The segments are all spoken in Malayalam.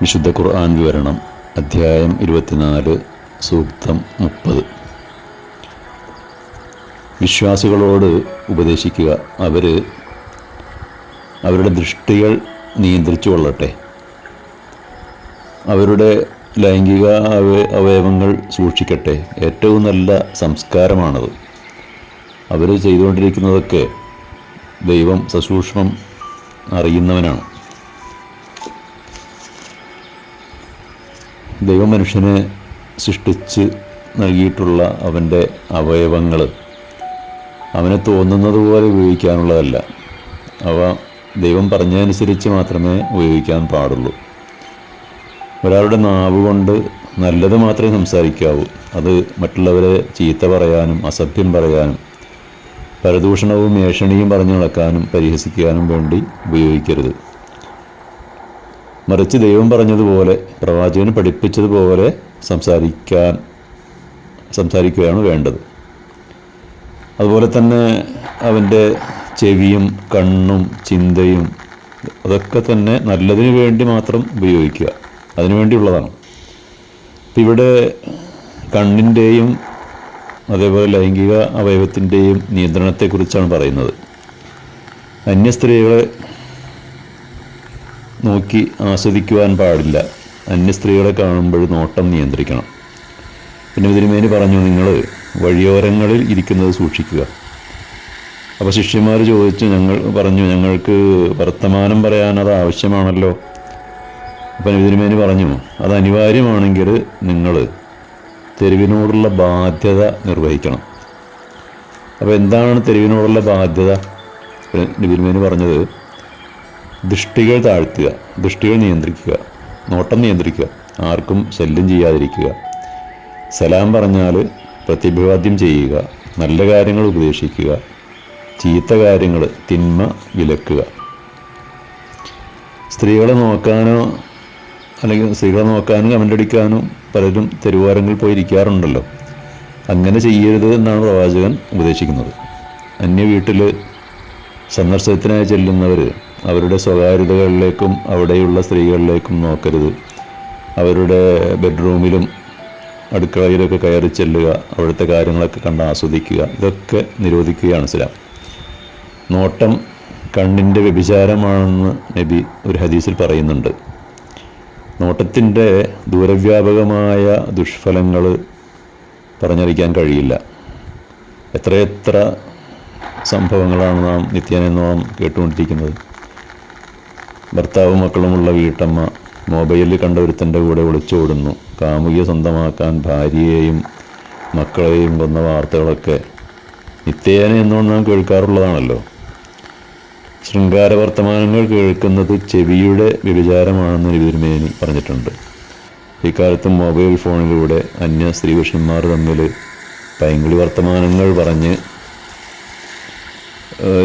വിശുദ്ധ ഖുർആൻ വിവരണം അധ്യായം ഇരുപത്തിനാല് സൂക്തം മുപ്പത്. വിശ്വാസികളോട് ഉപദേശിക്കുക. അവർ അവരുടെ ദൃഷ്ടികൾ നിയന്ത്രിച്ചു കൊള്ളട്ടെ. അവരുടെ ലൈംഗിക അവയവങ്ങൾ സൂക്ഷിക്കട്ടെ. ഏറ്റവും നല്ല സംസ്കാരമാണത്. അവർ ചെയ്തുകൊണ്ടിരിക്കുന്നതൊക്കെ ദൈവം സസൂക്ഷ്മം അറിയുന്നവനാണ്. ദൈവം മനുഷ്യനെ സൃഷ്ടിച്ച് നൽകിയിട്ടുള്ള അവന്റെ അവയവങ്ങൾ അവന് തോന്നുന്നത് പോലെ ഉപയോഗിക്കാനുള്ളതല്ല. അവ ദൈവം പറഞ്ഞതനുസരിച്ച് മാത്രമേ ഉപയോഗിക്കാൻ പാടുള്ളൂ. ഒരാളുടെ നാവ് കൊണ്ട് നല്ലത് മാത്രമേ സംസാരിക്കാവൂ. അത് മറ്റുള്ളവരെ ചീത്ത പറയാനും അസഭ്യം പറയാനും പരദൂഷണവും ഏഷണിയും പറഞ്ഞു നടക്കാനും പരിഹസിക്കാനും വേണ്ടി ഉപയോഗിക്കരുത്. മറിച്ച് ദൈവം പറഞ്ഞതുപോലെ പ്രവാചകൻ പഠിപ്പിച്ചതുപോലെ സംസാരിക്കാൻ സംസാരിക്കുകയാണ് വേണ്ടത്. അതുപോലെ തന്നെ അവന്റെ ചെവിയും കണ്ണും ചിന്തയും അതൊക്കെ തന്നെ നല്ലതിന് വേണ്ടി മാത്രം ഉപയോഗിക്കുക. അതിനു വേണ്ടിയുള്ളതാണ്. അപ്പം ഇവിടെ കണ്ണിന്റെയും അതേപോലെ ലൈംഗിക അവയവത്തിന്റെയും നിയന്ത്രണത്തെക്കുറിച്ചാണ് പറയുന്നത്. അന്യ സ്ത്രീകളെ നോക്കി ആസ്വദിക്കുവാൻ പാടില്ല. അന്യ സ്ത്രീകളെ കാണുമ്പോൾ നോട്ടം നിയന്ത്രിക്കണം. പിന്നെ തിരുമേനി പറഞ്ഞു നിങ്ങൾ വഴിയോരങ്ങളിൽ ഇരിക്കുന്നത് സൂക്ഷിക്കുക. അപ്പോൾ ശിഷ്യന്മാർ ചോദിച്ചു ഞങ്ങൾ പറഞ്ഞു ഞങ്ങൾക്ക് വർത്തമാനം പറയാൻ അത് ആവശ്യമാണല്ലോ. അപ്പം ഇതിനുമേനി പറഞ്ഞു അത് അനിവാര്യമാണെങ്കിൽ നിങ്ങൾ തെരുവിനോടുള്ള ബാധ്യത നിർവഹിക്കണം. അപ്പോൾ എന്താണ് തെരുവിനോടുള്ള ബാധ്യത? നിബിൽമേന് പറഞ്ഞത് ദൃഷ്ടികൾ താഴ്ത്തുക ദൃഷ്ടികൾ നിയന്ത്രിക്കുക നോട്ടം നിയന്ത്രിക്കുക ആർക്കും ശല്യം ചെയ്യാതിരിക്കുക. സലാം പറഞ്ഞാൽ പ്രത്യഭിവാദ്യം ചെയ്യുക നല്ല കാര്യങ്ങൾ ഉപദേശിക്കുക ചീത്ത കാര്യങ്ങൾ തിന്മ വിലക്കുക. സ്ത്രീകളെ നോക്കാനോ അല്ലെങ്കിൽ സ്ത്രീകളെ നോക്കാനും കമന്റ് പലരും തെരുവാരങ്ങളിൽ പോയി ഇരിക്കാറുണ്ടല്ലോ. അങ്ങനെ ചെയ്യരുത് എന്നാണ് പ്രവാചകൻ ഉപദേശിക്കുന്നത്. അന്യ വീട്ടിൽ സന്ദർശനത്തിനായി ചെല്ലുന്നവർ അവരുടെ സ്വകാര്യതകളിലേക്കും അവിടെയുള്ള സ്ത്രീകളിലേക്കും നോക്കരുത്. അവരുടെ ബെഡ്റൂമിലും അടുക്കളയിലൊക്കെ കയറി ചെല്ലുക അവിടുത്തെ കാര്യങ്ങളൊക്കെ കണ്ട് ആസ്വദിക്കുക ഇതൊക്കെ നിരോധിക്കുകയാണ് ഇസ്ലാം. നോട്ടം കണ്ണിന്റെ വ്യഭിചാരമാണെന്ന് നബി ഒരു ഹദീസിൽ പറയുന്നുണ്ട്. നോട്ടത്തിന്റെ ദൂരവ്യാപകമായ ദുഷ്ഫലങ്ങൾ പറഞ്ഞറിയിക്കാൻ കഴിയില്ല. എത്രയെത്ര സംഭവങ്ങളാണ് നാം നിത്യേന നാം കേട്ടുകൊണ്ടിരിക്കുന്നത്? ഭർത്താവും മക്കളുമുള്ള വീട്ടമ്മ മൊബൈലിൽ കണ്ട കൂടെ ഒളിച്ചോടുന്നു കാമുകിയെ സ്വന്തമാക്കാൻ ഭാര്യയെയും മക്കളെയും കൊന്ന വാർത്തകളൊക്കെ നിത്യേന എന്നുകൊണ്ട് നാം കേൾക്കാറുള്ളതാണല്ലോ. ശൃംഗാര വർത്തമാനങ്ങൾ കേൾക്കുന്നത് ചെവിയുടെ വ്യഭിചാരമാണെന്ന് രവിതിരുമേനി പറഞ്ഞിട്ടുണ്ട്. ഇക്കാലത്ത് മൊബൈൽ ഫോണിലൂടെ അന്യ സ്ത്രീ പുരുഷന്മാർ തമ്മിൽ പൈങ്കിളി വർത്തമാനങ്ങൾ പറഞ്ഞ്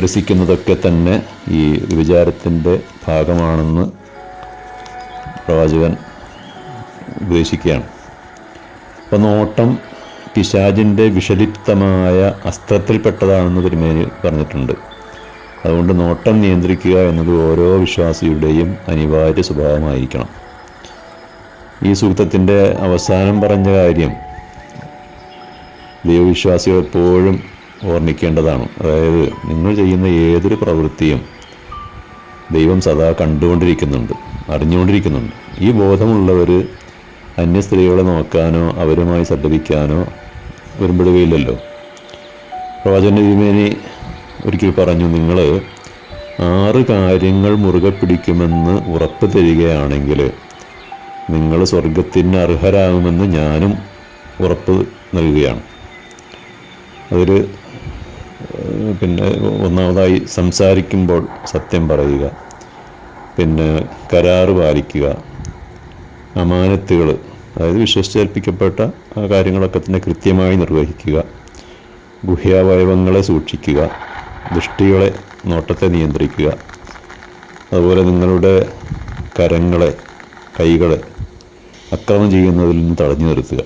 രസിക്കുന്നതൊക്കെ തന്നെ ഈ വിചാരത്തിന്റെ ഭാഗമാണെന്ന് പ്രവാചകൻ ഉപദേശിക്കുകയാണ് അപ്പോൾ നോട്ടം പിശാജിന്റെ വിഷലിപ്തമായ അസ്ത്രത്തിൽപ്പെട്ടതാണെന്ന് തിരുമേനി പറഞ്ഞിട്ടുണ്ട്. അതുകൊണ്ട് നോട്ടം നിയന്ത്രിക്കുക എന്നത് ഓരോ വിശ്വാസിയുടെയും അനിവാര്യ സ്വഭാവമായിരിക്കണം. ഈ സൂക്തത്തിന്റെ അവസാനം പറഞ്ഞ കാര്യം ദൈവവിശ്വാസികൾ എപ്പോഴും ഓർമ്മിക്കേണ്ടതാണ്. അതായത് നിങ്ങൾ ചെയ്യുന്ന ഏതൊരു പ്രവൃത്തിയും ദൈവം സദാ കണ്ടുകൊണ്ടിരിക്കുന്നുണ്ട് അറിഞ്ഞുകൊണ്ടിരിക്കുന്നുണ്ട്. ഈ ബോധമുള്ളവർ അന്യ സ്ത്രീകളെ നോക്കാനോ അവരുമായി സല്ലപിക്കാനോ വരുമ്പോഴുകയില്ലല്ലോ പ്രവാചകൻ തിരുമേനി ഒരിക്കൽ പറഞ്ഞു നിങ്ങൾ ആറ് കാര്യങ്ങൾ മുറുകെ പിടിക്കുമെന്ന് ഉറപ്പ് തരികയാണെങ്കിൽ നിങ്ങൾ സ്വർഗത്തിന് അർഹരാകുമെന്ന് ഞാനും ഉറപ്പ് നൽകുകയാണ്. ഏഹ്, പിന്നെ ഒന്നാമതായി സംസാരിക്കുമ്പോൾ സത്യം പറയുക. പിന്നെ കരാറ് പാലിക്കുക. അമാനത്തുകൾ അതായത് വിശ്വസിച്ചേൽപ്പിക്കപ്പെട്ട ആ കാര്യങ്ങളൊക്കെ തന്നെ കൃത്യമായി നിർവഹിക്കുക. ഗുഹ്യാവയവങ്ങളെ സൂക്ഷിക്കുക. ദൃഷ്ടികളെ നോട്ടത്തെ നിയന്ത്രിക്കുക. അതുപോലെ നിങ്ങളുടെ കരങ്ങളെ കൈകളെ അക്രമം ചെയ്യുന്നതിൽ നിന്ന് തടഞ്ഞു നിർത്തുക.